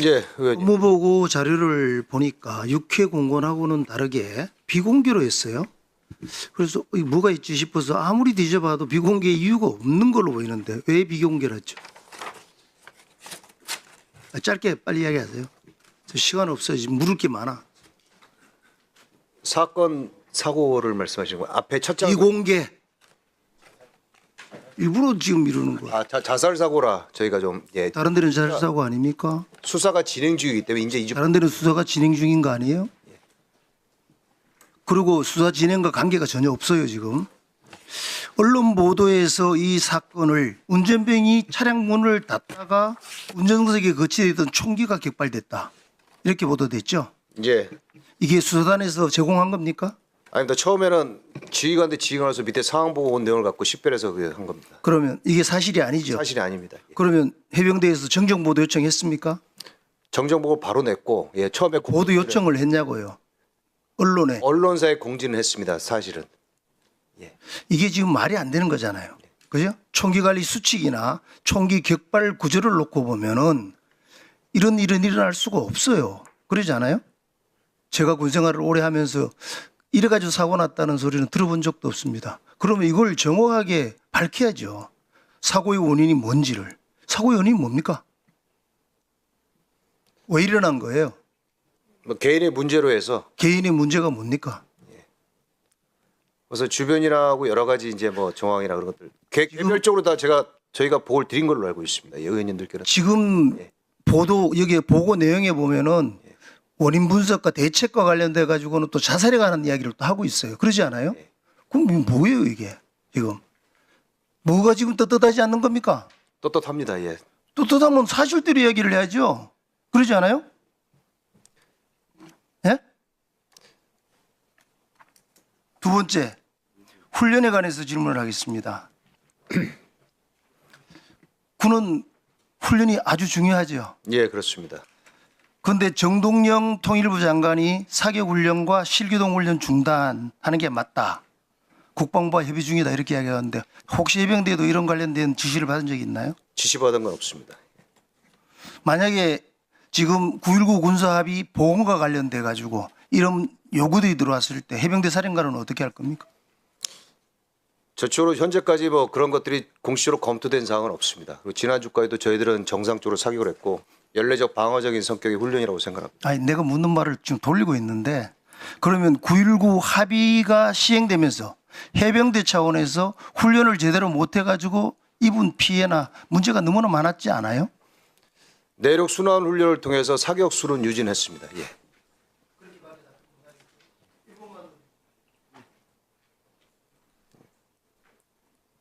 예, 의원님. 법무보고 자료를 보니까 육회 공건하고는 다르게 비공개로 했어요. 그래서 이 뭐가 있지 싶어서 아무리 뒤져봐도 비공개 이유가 없는 걸로 보이는데 왜 비공개를 했죠? 아, 짧게 빨리 이야기하세요. 저 시간 없어요. 지금 물을 게 많아. 사건 사고를 말씀하시는 거예요. 앞에 첫 장. 비공개. 일부러 지금 미루는 거야. 아, 자, 자살 사고라 저희가 좀 예, 다른 데는 자살 사고 아닙니까? 수사가 진행 중이기 때문에 이제 이주 다른 데는 수사가 진행 중인 거 아니에요? 그리고 수사 진행과 관계가 전혀 없어요 지금. 언론 보도에서 이 사건을 운전병이 차량 문을 닫다가 운전석에 거치되던 총기가 격발됐다. 이렇게 보도됐죠. 이제 이게 수사단에서 제공한 겁니까? 아닙니다. 처음에는 지휘관대 지휘관으로서 밑에 상황 보고 온 내용을 갖고 식별해서 그한 겁니다. 그러면 이게 사실이 아니죠. 사실이 아닙니다. 예. 그러면 해병대에서 정정 보도 요청했습니까? 정정 보고 바로 냈고 예, 처음에 보도 요청을 했냐고요. 언론에 언론사에 공지는 했습니다. 사실은. 이게 지금 말이 안 되는 거잖아요. 그죠? 총기 관리 수칙이나 총기 격발 구조를 놓고 보면은 이런 일은 일어날 수가 없어요. 그러지 않아요? 제가 군 생활을 오래 하면서 이래가지고 사고 났다는 소리는 들어본 적도 없습니다. 그러면 이걸 정확하게 밝혀야죠. 사고의 원인이 뭔지를. 사고의 원인이 뭡니까? 왜 일어난 거예요? 뭐 개인의 문제로 해서 개인의 문제가 뭡니까? 그래서 주변이라고 여러 가지 이제 뭐 정황이나 그런 것들 개, 개별적으로 다 제가 저희가 보고를 드린 걸로 알고 있습니다. 예, 의원님들께는 지금 예. 보도 여기 보고 내용에 보면은 원인 분석과 대책과 관련돼 가지고는 또 자살에 관한 이야기를 또 하고 있어요. 그러지 않아요? 예. 그럼 뭐예요 이게 지금 뭐가 지금 떳떳하지 않는 겁니까? 떳떳합니다. 예. 떳떳하면 사실대로 이야기를 해야죠. 그러지 않아요? 예? 두 번째 훈련에 관해서 질문을 하겠습니다. 군은 훈련이 아주 중요하죠. 예, 그렇습니다. 그런데 정동영 통일부 장관이 사격 훈련과 실기동 훈련 중단하는 게 맞다. 국방부와 협의 중이다 이렇게 이야기하는데 혹시 해병대도 이런 관련된 지시를 받은 적이 있나요? 지시받은 건 없습니다. 만약에 지금 9.19 군사합의 보건과 관련돼 가지고 이런 요구들이 들어왔을 때 해병대 사령관은 어떻게 할 겁니까? 저쪽으로 현재까지 뭐 그런 것들이 공식적으로 검토된 사항은 없습니다. 그리고 지난주까지도 저희들은 정상적으로 사격을 했고 연례적 방어적인 성격의 훈련이라고 생각합니다. 아니 내가 묻는 말을 지금 돌리고 있는데 그러면 9.19 합의가 시행되면서 해병대 차원에서 훈련을 제대로 못 해가지고 입은 피해나 문제가 너무나 많았지 않아요? 내륙 순환 훈련을 통해서 사격 수는 유진했습니다. 예.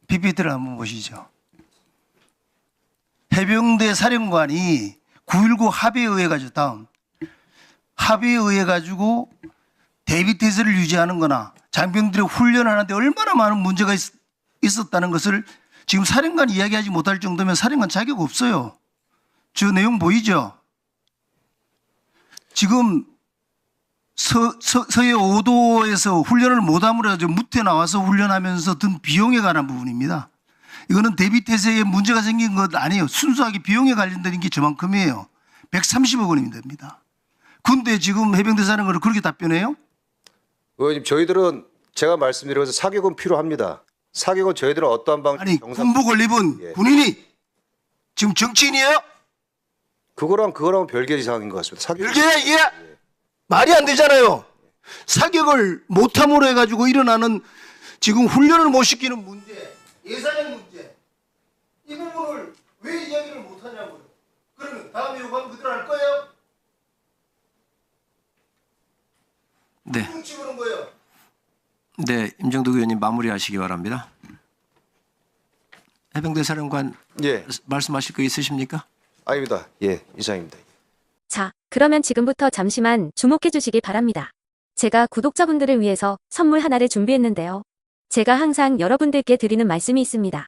PPT를 한번 보시죠. 해병대 사령관이 9.19 합의에 의해 가지고 다음 합의에 의해 가지고 대비 태세를 유지하는 거나 장병들이 훈련하는데 얼마나 많은 문제가 있, 있었다는 것을 지금 사령관이 이야기하지 못할 정도면 사령관 자격 없어요. 저 내용 보이죠? 지금 서, 서, 서해 5도에서 훈련을 못함으로 해서 무태 나와서 훈련하면서 든 비용에 관한 부분입니다. 이거는 대비 태세에 문제가 생긴 것 아니에요. 순수하게 비용에 관련된 게 저만큼이에요. 130억 원이 됩니다. 근데 지금 해병대 사는 거를 그렇게 답변해요? 의원님 저희들은 제가 말씀드린 것은 사격은 필요합니다. 사격은 저희들은 어떠한 방식 아니 정상 군복을 입은 예. 군인이 지금 정치인이에요? 그거랑 그거랑 별개의 사항인 것 같습니다. 사격 별개야 이게 말이 안 되잖아요. 사격을 못함으로 해가지고 일어나는 지금 훈련을 못 시키는 문제, 예산의 문제 이 부분을 왜 이야기를 못하냐고요. 그러면 다음에 요구하면 그대로 할 거예요? 네, 훔치고는 거예요. 네, 임정덕 의원님 마무리하시기 바랍니다. 해병대 사령관 예, 말씀하실 거 있으십니까? 아닙니다. 예, 이상입니다. 자, 그러면 지금부터 잠시만 주목해 주시기 바랍니다. 제가 구독자분들을 위해서 선물 하나를 준비했는데요. 제가 항상 여러분들께 드리는 말씀이 있습니다.